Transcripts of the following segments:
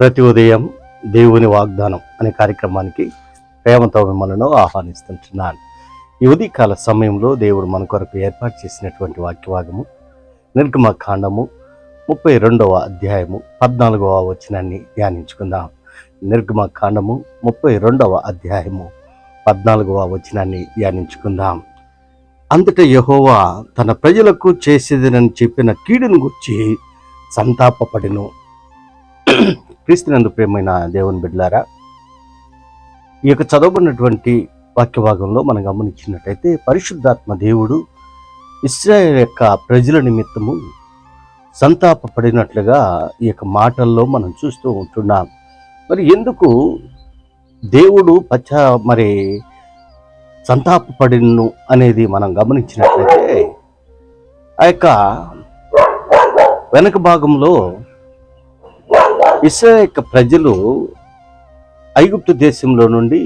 ప్రతి ఉదయం దేవుని వాగ్దానం అనే కార్యక్రమానికి ప్రేమతో మిమ్మల్ని ఆహ్వానిస్తుంటున్నాను. ఈ ఉదయకాల సమయంలో దేవుడు మన కొరకు ఏర్పాటు చేసినటువంటి వాక్యవాగము నిర్గమ కాండము ముప్పై రెండవ అధ్యాయము పద్నాలుగవ వచనాన్ని ధ్యానించుకుందాం. నిర్గమ కాండము ముప్పై రెండవ అధ్యాయము పద్నాలుగవ వచనాన్ని ధ్యానించుకుందాం. అంతట యహోవా తన ప్రజలకు చేసేదినని చెప్పిన కీడును గుర్చి సంతాపపడిను. క్రీస్తునందు ప్రేమైన దేవుని బిడ్డలారా ఈ యొక్క చదవబడినటువంటి వాక్య భాగంలో మనం గమనించినట్టయితే పరిశుద్ధాత్మ దేవుడు ఇస్రాయేల్ యొక్క ప్రజల నిమిత్తము సంతాపపడినట్లుగా ఈ యొక్క మాటల్లో మనం చూస్తూ ఉంటున్నాం. మరి ఎందుకు దేవుడు పచ్చ మరి సంతాపపడిను అనేది మనం గమనించినట్లయితే ఆ యొక్క వెనక భాగంలో ఇస్రా యొక్క ప్రజలు ఐగుప్తు దేశంలో నుండి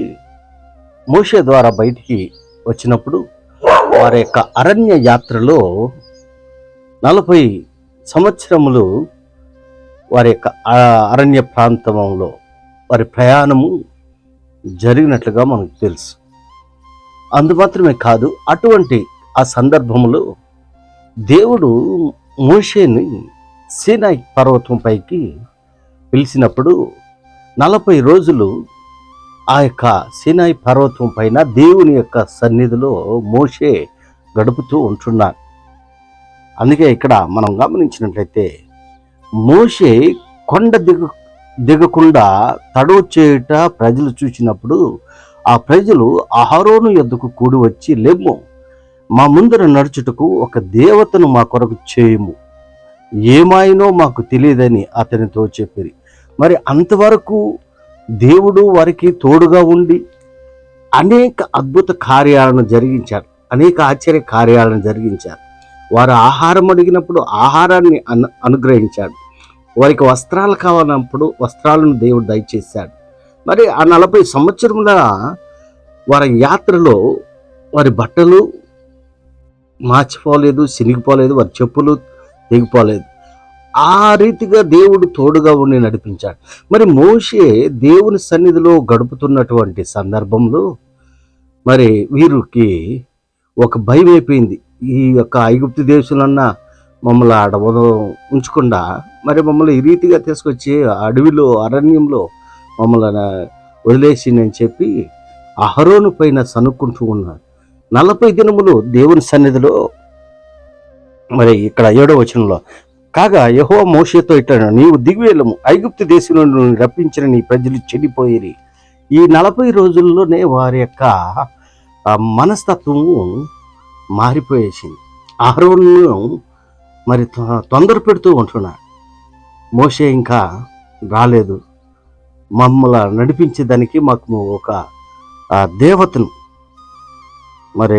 మోషే ద్వారా బయటికి వచ్చినప్పుడు వారి యొక్క అరణ్య యాత్రలో నలభై సంవత్సరములు వారి యొక్క అరణ్య ప్రాంతంలో వారి ప్రయాణము జరిగినట్లుగా మనకు తెలుసు. అందు మాత్రమే కాదు అటువంటి ఆ సందర్భంలో దేవుడు మోషేని సీనాయి పర్వతం పైకి పిలిచినప్పుడు నలభై రోజులు ఆ యొక్క సినాయి పర్వతం పైన దేవుని యొక్క సన్నిధిలో మోషే గడుపుతూ ఉంటున్నాడు. అందుకే ఇక్కడ మనం గమనించినట్లయితే మోషే కొండ దిగు దిగకుండా తడవు చేయుట ప్రజలు చూసినప్పుడు ఆ ప్రజలు అహరోను యొద్దకు కూడి వచ్చి లెమ్ము మా ముందర నడుచుటకు ఒక దేవతను మా కొరకు చేయము. ఏమాయినో మాకు తెలియదని అతనితో చెప్పిరి. మరి అంతవరకు దేవుడు వారికి తోడుగా ఉండి అనేక అద్భుత కార్యాలను జరిగించారు. అనేక ఆశ్చర్య కార్యాలను జరిగించారు. వారు ఆహారం అడిగినప్పుడు ఆహారాన్ని అను అనుగ్రహించాడు. వారికి వస్త్రాలు కావాలన్నప్పుడు వస్త్రాలను దేవుడు దయచేశాడు. మరి ఆ నలభై సంవత్సరముల వారి యాత్రలో వారి బట్టలు మార్చిపోలేదు చినిగిపోలేదు వారి చెప్పులు తెగిపోలేదు. ఆ రీతిగా దేవుడు తోడుగా ఉండి నడిపించాడు. మరి మోషే దేవుని సన్నిధిలో గడుపుతున్నటువంటి సందర్భంలో మరి వీరికి ఒక భయం అయిపోయింది. ఈ యొక్క ఐగుప్తు దేశంలో మమ్మల్ని ఆడ ఉంచకుండా మరి మమ్మల్ని ఈ రీతిగా తీసుకొచ్చి అడవిలో అరణ్యంలో మమ్మల్ని వదిలేసి అని చెప్పి అహరోను పైన సనుక్కుంటూ ఉన్నాడు నలభై దినములు దేవుని సన్నిధిలో మరి ఇక్కడ ఏడో వచనంలో కాగా యహో మోషేతో ఇట్టాను నీవు దిగువేలము ఐగుప్తు దేశంలో నుండి రప్పించిన నీ ప్రజలు చెడిపోయిరి. ఈ నలభై రోజుల్లోనే వారి యొక్క మనస్తత్వము మారిపోయేసింది. ఆరోను మరి తొ- తొందర పెడుతూ ఉంటున్నాడు. మోసే ఇంకా రాలేదు. మమ్మల్ని నడిపించేదానికి మాకు ఒక దేవతను మరి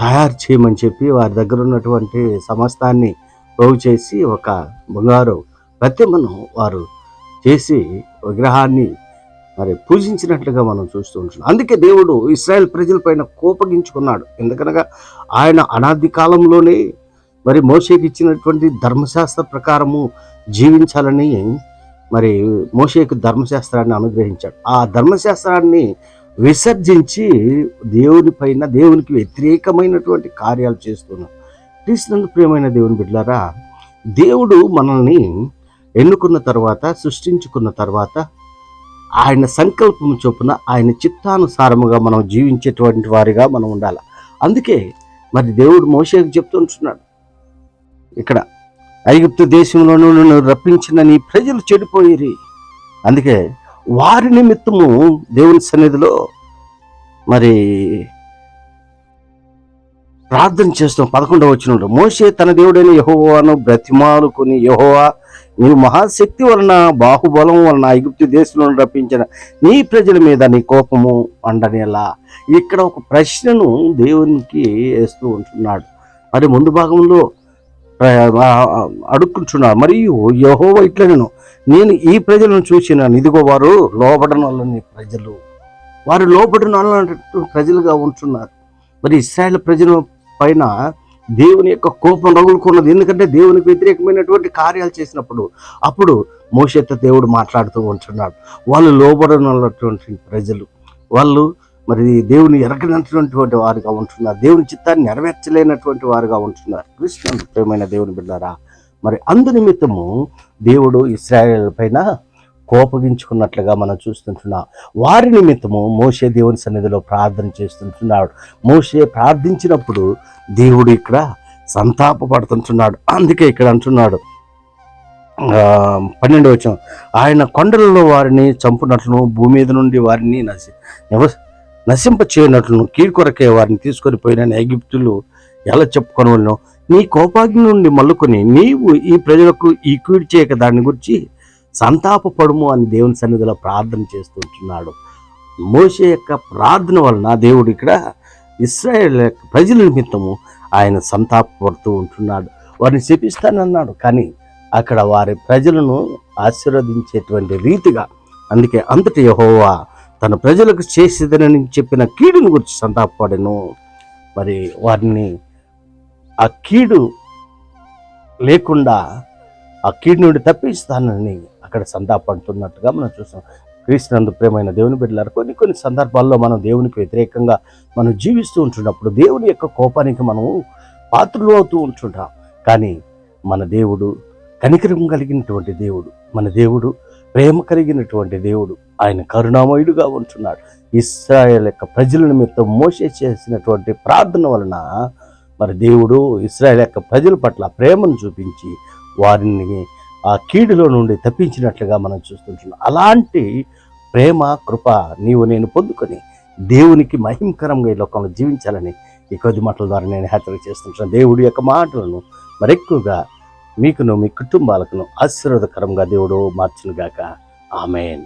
తయారు చేయమని చెప్పి వారి దగ్గర ఉన్నటువంటి సమస్తాన్ని పోగు చేసి ఒక బంగారు ప్రతిమను వారు చేసి విగ్రహాన్ని మరి పూజించినట్లుగా మనం చూస్తూ ఉంటున్నాం. అందుకే దేవుడు ఇస్రాయల్ ప్రజలపైన కోపగించుకున్నాడు. ఎందుకనగా ఆయన అనాది కాలంలోనే మరి మోషేకి ఇచ్చినటువంటి ధర్మశాస్త్ర ప్రకారము జీవించాలని మరి మోషేకు ధర్మశాస్త్రాన్ని అనుగ్రహించాడు. ఆ ధర్మశాస్త్రాన్ని విసర్జించి దేవుని పైన దేవునికి వ్యతిరేకమైనటువంటి కార్యాలు చేస్తున్నాం క్రీస్తునందు ప్రియమైన దేవుని బిడ్డలారా దేవుడు మనల్ని ఎన్నుకున్న తర్వాత సృష్టించుకున్న తర్వాత ఆయన సంకల్పం చొప్పున ఆయన చిత్తానుసారముగా మనం జీవించేటువంటి వారిగా మనం ఉండాలి. అందుకే మరి దేవుడు మోసేకు చెప్తుంటున్నాడు ఇక్కడ ఐగుప్తు దేశంలో నన్ను రప్పించిన నీ ప్రజలు చెడిపోయిరి. అందుకే వారి నిమిత్తము దేవుని సన్నిధిలో మరి ప్రార్థన చేస్తాం పదకొండవ వచ్చిన మోషే తన దేవుడైన యహోవాను బ్రతిమాలుకొని యహోవా నీవు మహాశక్తి వలన బాహుబలం వలన ఐగుప్తు దేశంలో రప్పించిన నీ ప్రజల మీద నీ కోపము అండనేలా. ఇక్కడ ఒక ప్రశ్నను దేవునికి వేస్తూ ఉంటున్నాడు. మరి ముందు భాగంలో అడుక్కుంటున్నాడు మరియు యహోవ ఇట్లా నేను నేను ఈ ప్రజలను చూసిన ఇదిగో వారు లోబడన వాళ్ళని ప్రజలు. వారు లోబడిన వాళ్ళ ప్రజలుగా ఉంటున్నారు. మరి ఇస్రాయల్ ప్రజలు పైన దేవుని యొక్క కోపం రగులుకున్నది. ఎందుకంటే దేవునికి వ్యతిరేకమైనటువంటి కార్యాలు చేసినప్పుడు అప్పుడు మోషతో దేవుడు మాట్లాడుతూ ఉంటున్నాడు. వాళ్ళు లోబడనటువంటి ప్రజలు. వాళ్ళు మరి దేవుని ఎరగనటువంటి వారుగా ఉంటున్నారు. దేవుని చిత్తాన్ని నెరవేర్చలేనటువంటి వారుగా ఉంటున్నారు. కృష్ణ ప్రేమైన దేవుని బిడ్డారా మరి అందు నిమిత్తము దేవుడు ఇస్రాయేల్ పైన కోపగించుకున్నట్లుగా మనం చూస్తుంటున్నాం. వారి నిమిత్తము మోసే దేవుని సన్నిధిలో ప్రార్థన చేస్తుంటున్నాడు. మోసే ప్రార్థించినప్పుడు దేవుడు ఇక్కడ సంతాపపడుతుంటున్నాడు అందుకే ఇక్కడ అంటున్నాడు. పన్నెండు వచ్చాం ఆయన కొండలలో వారిని చంపునట్లును భూమి మీద నుండి వారిని నశి నివ- నశింప చేయనట్లును కీడుకొరకే వారిని తీసుకొని పోయిన ఎగిప్తులు ఎలా చెప్పుకొని నీ కోపాగ్ని నుండి మల్లుకొని నీవు ఈ ప్రజలకు ఈ కీడు చేయక దాని గురించి సంతాపపడుము అని దేవుని సన్నిధిలో ప్రార్థన చేస్తుంటున్నాడు మోసే యొక్క ప్రార్థన వలన దేవుడు ఇక్కడ ఇస్రాయేల్ యొక్క ప్రజల నిమిత్తము ఆయన సంతాపపడుతూ ఉంటున్నాడు. వారిని శపిస్తానన్నాడు. కానీ అక్కడ వారి ప్రజలను ఆశీర్వదించేటువంటి రీతిగా అందుకే అంతటి యహోవా తన ప్రజలకు చేసేదనని చెప్పిన కీడుని గురించి సంతాపపడను. మరి వారిని ఆ కీడు లేకుండా ఆ కీడు నుండి తప్పిస్తానని అక్కడ సంతాపడుతున్నట్టుగా మనం చూస్తాం క్రీస్తునందు ప్రేమైన దేవుని బిడ్డలారు కొన్ని కొన్ని సందర్భాల్లో మనం దేవునికి వ్యతిరేకంగా మనం జీవిస్తూ ఉంటున్నప్పుడు దేవుని యొక్క కోపానికి మనం పాత్రలు అవుతూ ఉంటుంటాం కానీ మన దేవుడు కనికరం కలిగినటువంటి దేవుడు మన దేవుడు ప్రేమ కలిగినటువంటి దేవుడు ఆయన కరుణామయుడుగా ఉంటున్నాడు. ఇస్రాయల్ యొక్క ప్రజల నిమిత్తం మోసే చేసినటువంటి ప్రార్థన వలన మరి దేవుడు ఇస్రాయల్ యొక్క ప్రజల పట్ల ప్రేమను చూపించి వారిని ఆ కీడులో నుండి తప్పించినట్లుగా మనం చూస్తుంటున్నాం. అలాంటి ప్రేమ కృప నీవు నేను పొందుకొని దేవునికి మహిమకరంగా ఈ లోకంలో జీవించాలని ఈ కొద్ది మాటల ద్వారా నేను హెచ్చరిక చేస్తుంటున్నాను. దేవుడి యొక్క మాటలను మరెక్కువగా మీకును మీ కుటుంబాలకును ఆశీర్వాదకరంగా దేవుడు మార్చునుగాక. ఆమెన్.